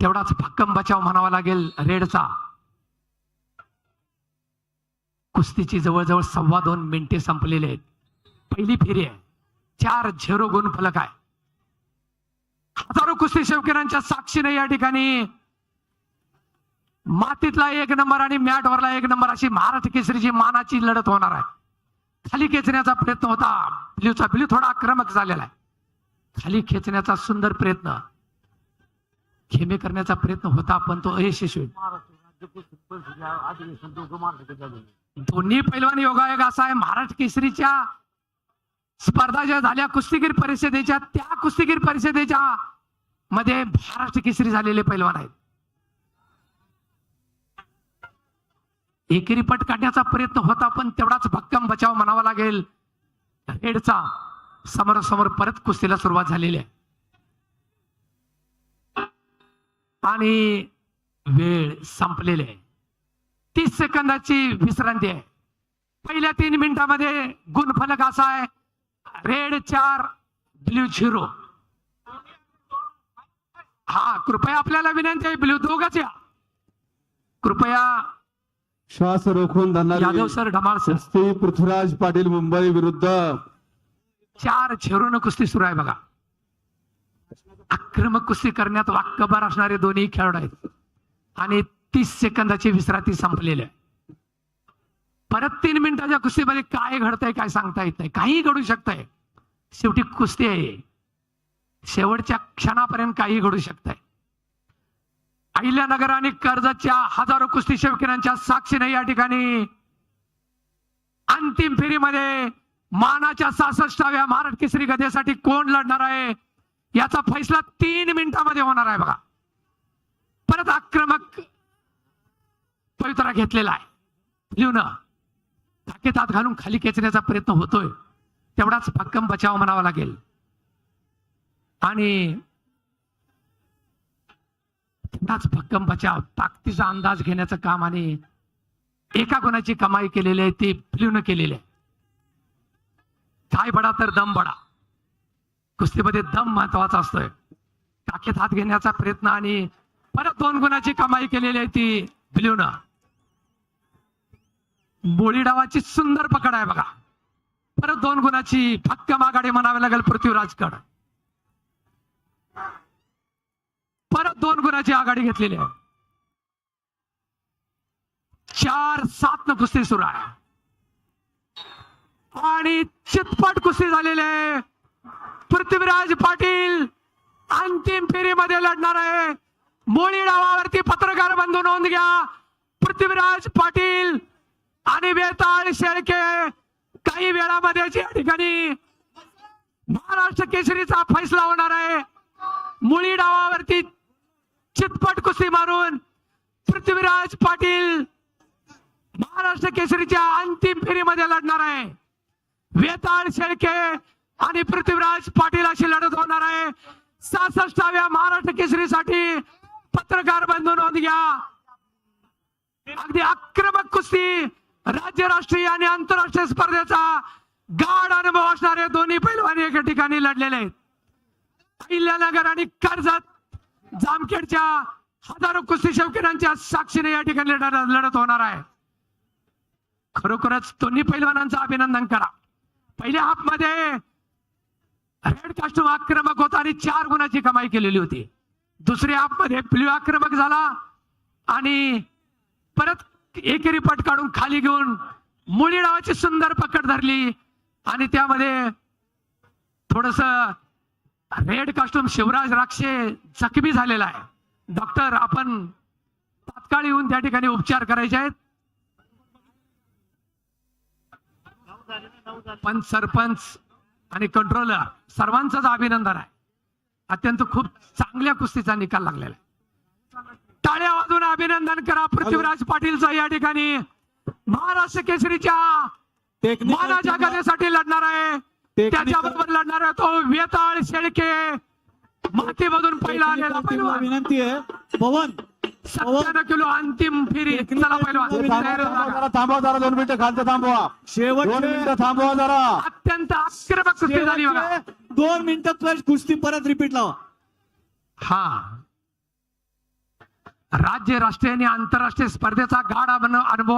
तेवढाच भक्कम बचाव म्हणावा लागेल रेडचा. कुस्तीची जवळजवळ सव्वा दोन मिनिटे संपलेले आहेत. पहिली फेरी आहे. चार झेरो गुण फलक आहे. हजारो कुस्ती शौकीनांच्या साक्षीने या ठिकाणी मातीतला एक नंबर आणि मॅटवरला एक नंबर अशी महाराष्ट्र केसरीची मानाची लढत होणार आहे. खाली खेचण्याचा प्रयत्न होता. ब्ल्यूचा ब्ल्यू थोडा आक्रमक झालेला आहे. खाली खेचण्याचा सुंदर प्रयत्न. खेमे करण्याचा प्रयत्न होता पण तो अयशस्वी दोन्ही पैलवान योगायोग असा आहे. महाराष्ट्र केसरीच्या स्पर्धा ज्या झाल्या कुस्तीगीर परिषदेच्या त्या कुस्तीगीर परिषदेच्या मध्ये महाराष्ट्र केसरी झालेले पैलवान आहेत. एकेरी पट काढण्याचा प्रयत्न होता पण तेवढाच भक्कम बचाव म्हणावा लागेल. हेडचा समोरासमोर परत कुस्तीला सुरुवात झालेली आहे. आणि वेळ संपलेली आहे. तीस सेकंदाची विश्रांती आहे. पहिल्या तीन मिनिटामध्ये गुणफलक असा आहे. रेड चार ब्ल्यू झिरो. हा कृपया आपल्याला विनंती आहे ब्ल्यू दोघच या. कृपया श्वास रोखून यादव सर ढमाळ सर. पृथ्वीराज पाटील मुंबई विरुद्ध. चार झिरोनं कुस्ती सुरू आहे बघा. आक्रमक कुस्ती करण्यात वाक्यबार असणारे दोन्ही खेळाडू आहेत. आणि तीस सेकंदाची विश्रांती संपलेली आहे. परत तीन मिनिटाच्या कुस्तीमध्ये काय घडतंय काय सांगता येत नाही. काही घडू शकतंय. शेवटी कुस्ती आहे. शेवटच्या क्षणापर्यंत काही घडू शकतंय. अहिल्यानगर आणि कर्जतच्या हजारो कुस्ती शौकीनांच्या साक्षीने या ठिकाणी अंतिम फेरीमध्ये मानाच्या सहासष्टाव्या महाराष्ट्र केसरी गदेसाठी कोण लढणार आहे? याचा फैसला तीन मिनिटांमध्ये होणार आहे बघा. परत आक्रमक पवित्रा घेतलेला आहे. लिहून. टाकेत हात घालून खाली खेचण्याचा प्रयत्न होतोय. तेवढाच भक्कम बचाव म्हणावा लागेल. आणि तेवढाच भक्कम बचाव ताकदीचा अंदाज घेण्याचं काम आणि एका गुणाची कमाई केलेली आहे ती फ्ल्यूनं केलेली आहे. काय बडा तर दम बडा. कुस्तीमध्ये दम महत्त्वाचा असतोय. टाकेत हात घेण्याचा प्रयत्न आणि परत दोन गुणाची कमाई केलेली आहे ती ब्ल्यूनं. बोळी डावाची सुंदर पकड आहे बघा. परत दोन गुणाची भक्कम माघाडी म्हणावी लागेल पृथ्वीराजकड. परत दोन गुणाची आघाडी घेतलेली आहे. चार सात न कुस्ती सुरू आहे. आणि चितपट कुस्ती झालेली आहे. पृथ्वीराज पाटील अंतिम फेरीमध्ये लढणार आहे. मोळी डावावरती पत्रकार बंधू नोंद घ्या. पृथ्वीराज पाटील आणि वेताळ शेळके काही वेळामध्ये या ठिकाणी महाराष्ट्र केसरीचा फैसला होणार आहे. मुळी डावावरती चितपट कुस्ती मारून पृथ्वीराज पाटील महाराष्ट्र केसरीच्या अंतिम फेरीमध्ये लढणार आहे. वेताळ शेळके आणि पृथ्वीराज पाटील अशी लढत होणार आहे. सहासष्टाव्या महाराष्ट्र केसरीसाठी पत्रकार बंधू नोंद घ्या. अगदी आक्रमक कुस्ती राज्य राष्ट्रीय आणि आंतरराष्ट्रीय स्पर्धेचा गाढ अनुभव असणारे दोन्ही पैलवान एका ठिकाणी लढलेले आहेत. अहिल्यानगर आणि कर्जत जामखेडच्या हजारो कुस्ती शौकीनांच्या साक्षीने या ठिकाणी लढत लढत होणार आहे. खरोखरच दोन्ही पैलवानांचं अभिनंदन करा. पहिल्या हाफ रेड कास्टूम आक्रमक होता आणि चार गुणाची कमाई केलेली होती. दुसऱ्या आपमध्ये मध्ये ब्ल्यू आक्रमक झाला आणि परत एकेरी पट काढून खाली घेऊन मुळी डावाची सुंदर पकड धरली आणि त्यामध्ये थोडस रेड कास्टूम शिवराज राक्षे जखमी झालेला आहे. डॉक्टर आपण तात्काळ येऊन त्या ठिकाणी उपचार करायचे आहेत. पण सरपंच आणि कंट्रोलर सर्वांचंच अभिनंदन आहे. अत्यंत खूप चांगल्या कुस्तीचा निकाल लागलेला आहे. टाळ्या वाजून अभिनंदन करा पृथ्वीराज पाटीलचं या ठिकाणी. महाराष्ट्र केसरीच्या मानाच्या गदेसाठी लढणार आहे. त्याच्याबरोबर लढणार आहे तो वेताळ शेळके. मातीमधून पहिला आलेला विनंती आहे. पवन सत्त्याण्णव किलो अंतिम फेरी. चला थांबवा. जरा दोन मिनिटं खालचं थांबवा. दोन मिनिटं थांबवा जरा. अत्यंत आक्रमक कुस्ती झाली बघा. दोन मिनिटात कुस्ती परत रिपीट लावा. हा. राज्य राष्ट्रीय आणि आंतरराष्ट्रीय स्पर्धेचा गाढा अनुभव